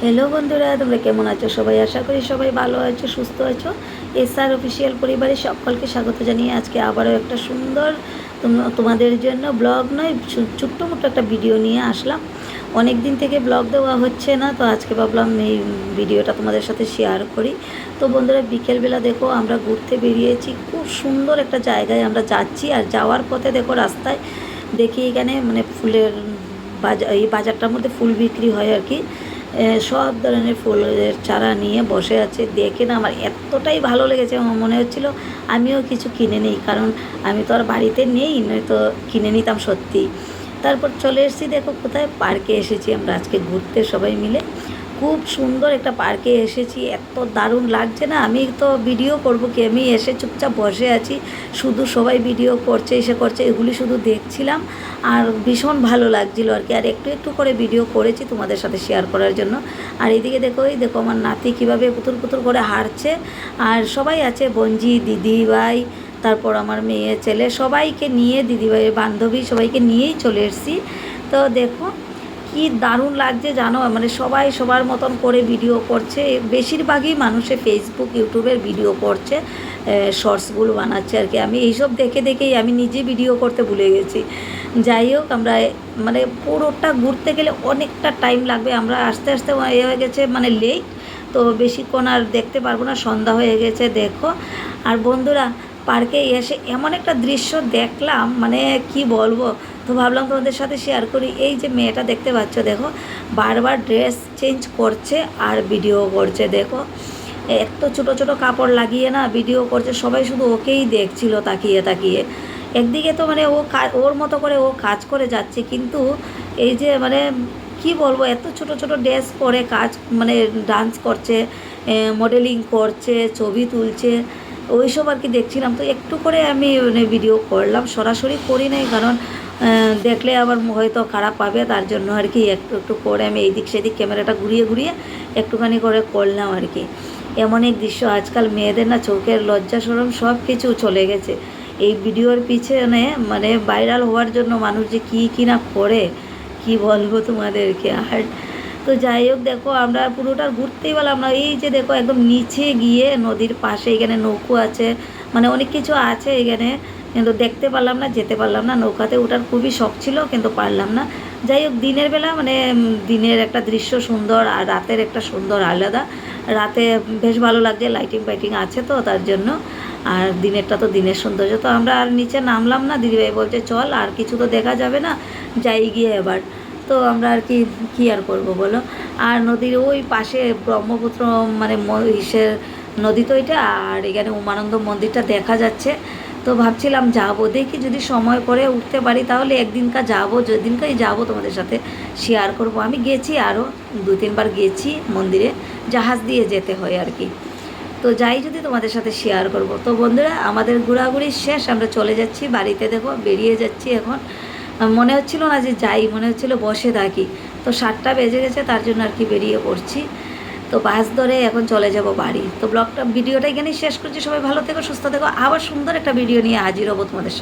Hello বন্ধুরা, তোমরা কেমন আছো? সবাই আশা করি সবাই ভালো আছো, সুস্থ আছো। এসআর অফিসিয়াল পরিবারের সকলকে স্বাগত জানিয়ে আজকে আবারও একটা সুন্দর তোম- তোমাদের জন্য ব্লগ নয় ছোট্ট মোটো একটা ভিডিও নিয়ে আসলাম। অনেক দিন থেকে ব্লগ দেওয়া হচ্ছে না, তো আজকে ভাবলাম এই ভিডিওটা তোমাদের সাথে শেয়ার করি। তো বন্ধুরা, বিকেলবেলা দেখো আমরা ঘুরতে বেরিয়েছি, খুব সুন্দর একটা জায়গায় আমরা যাচ্ছি। আর যাওয়ার পথে দেখো রাস্তায় দেখি এখানে মানে ফুলের বাজার এই বাজারটার মধ্যে ফুল বিক্রি হয় আর কি। সব ধরনের ফুলের চারা নিয়ে বসে আছে। দেখে না আমার এতটাই ভালো লেগেছে, আমার মনে হচ্ছিল আমিও কিছু কিনে নিই, কারণ আমি তো আর বাড়িতে নেই নয়তো কিনে নিতাম সত্যি। তারপর চলে এসেছি, দেখো কোথায়? পার্কে এসেছি আমরা আজকে ঘুরতে সবাই মিলে। খুব সুন্দর একটা পার্কে এসেছি, এত দারুণ লাগছে না? আমি তো ভিডিও করব কি? আমি এসে চুপচাপ বসে আছি, শুধু সবাই ভিডিও করছে, এসে করছে, এগুলি শুধু দেখছিলাম আর ভীষণ ভালো লাগছিল আর কি। আর একটু একটু করে ভিডিও করেছি তোমাদের সাথে শেয়ার করার জন্য। আর এদিকে দেখো, এই দেখো আমার নাতি কীভাবে পুতুর পুতুর করে হারছে আর সবাই আছে বঞ্জি দিদি ভাই, তারপর আমার মেয়ে, ছেলে, সবাইকে নিয়ে দিদিভাইয়ের বান্ধবী সবাইকে নিয়েই চলে এসেছি। তো দেখো কি দারুণ লাগছে জানো? মানে সবাই সবার মতন করে ভিডিও করছে। বেশিরভাগই মানুষে ফেসবুক ইউটিউবের ভিডিও করছে শর্টসগুলো বানাচ্ছে আর কি। আমি এইসব দেখে দেখেই আমি নিজে ভিডিও করতে ভুলে গেছি। যাই হোক, আমরা মানে পুরোটা ঘুরতে গেলে অনেকটা টাইম লাগবে। আমরা আস্তে আস্তে এ হয়ে গেছে মানে লেট তো বেশিক্ষণ আর দেখতে পারব না, সন্ধ্যা হয়ে গেছে, দেখো। আর বন্ধুরা পার্কে এসে এমন একটা দৃশ্য দেখলাম মানে কি বলব? তো ভাবলাম তোমাদের সাথে শেয়ার করি। এই যে মেয়েটা দেখতে পাচ্ছ, দেখো, বারবার ড্রেস চেঞ্জ করছে আর ভিডিও করছে, দেখো। এত ছোট ছোট কাপড় লাগিয়ে না ভিডিও করছে, সবাই শুধু ওকেই দেখছিল তাকিয়ে তাকিয়ে। একদিকে তো মানে ও ওর মতো করে ও কাজ করে যাচ্ছে, কিন্তু এই যে মানে কি বলব, এত ছোট ছোট ড্রেস পরে কাজ মানে ডান্স করছে মডেলিং করছে, ছবি তুলছে। ওইসব আর কি দেখছিলাম। তো একটু করে আমি মানে ভিডিও করলাম, সরাসরি করি নাই কারণ দেখলে আবার হয়তো খারাপ পাবে, তার জন্য আর কি একটু একটু করে আমি এইদিক সেদিক ক্যামেরাটা ঘুরিয়ে ঘুরিয়ে একটুখানি করে করলাম আর কি। এমন এক দৃশ্য, আজকাল মেয়েদের না চোখের লজ্জা সরম সব কিছু চলে গেছে। এই ভিডিওর পিছনে মানে ভাইরাল হওয়ার জন্য মানুষ যে কী কী না করে, কি বলব তোমাদেরকে? আর তো যাই হোক, দেখো, আমরা পুরোটা ঘুরতেই পেলাম না। এই যে দেখো, একদম নিচে গিয়ে নদীর পাশে এখানে নৌকো আছে মানে অনেক কিছু আছে এখানে, কিন্তু দেখতে পারলাম না, যেতে পারলাম না। নৌকাতে ওঠার খুবই শখ ছিল, কিন্তু পারলাম না। যাই হোক, দিনের বেলা মানে দিনের একটা দৃশ্য সুন্দর আর রাতের একটা সুন্দর আলাদা। রাতে বেশ ভালো লাগছে লাইটিং ফাইটিং আছে তো, তার জন্য। আর দিনেরটা তো দিনের সৌন্দর্য। তো আমরা আর নিচে নামলাম না, দিদিভাই বলছে, চল, আর কিছু তো দেখা যাবে না। যাই গিয়ে এবার। তো আমরা আর কি, কী আর করব বলো? আর নদীর ওই পাশে ব্রহ্মপুত্র মানে ইসের নদী তো এটা, আর এখানে উমানন্দ মন্দিরটা দেখা যাচ্ছে। তো ভাবছিলাম যাব, দেখি যদি সময় করে উঠতে পারি, তাহলে একদিনকার যাব, যেদিনকাই যাব তোমাদের সাথে শেয়ার করব। আমি গেছি আরও দু তিনবার গেছি মন্দিরে, জাহাজ দিয়ে যেতে হয় আর কি। তো যাই যদি তোমাদের সাথে শেয়ার করব। তো বন্ধুরা, আমাদের ঘোরাঘুরি শেষ, আমরা চলে যাচ্ছি, বাড়িতে দেখো, বেরিয়ে যাচ্ছি এখন। মনে হচ্ছিল না যে যাই, মনে হচ্ছিল বসে থাকি। তো সাতটা বেজে গেছে, তার জন্য আর কি বেরিয়ে পড়ছি। তো বাস ধরে এখন চলে যাব বাড়ি। তো ব্লগটা, ভিডিওটা এখানেই শেষ করছি। সবাই ভালো থেকো, সুস্থ থেকো। আবার সুন্দর একটা ভিডিও নিয়ে হাজির হব তোমাদের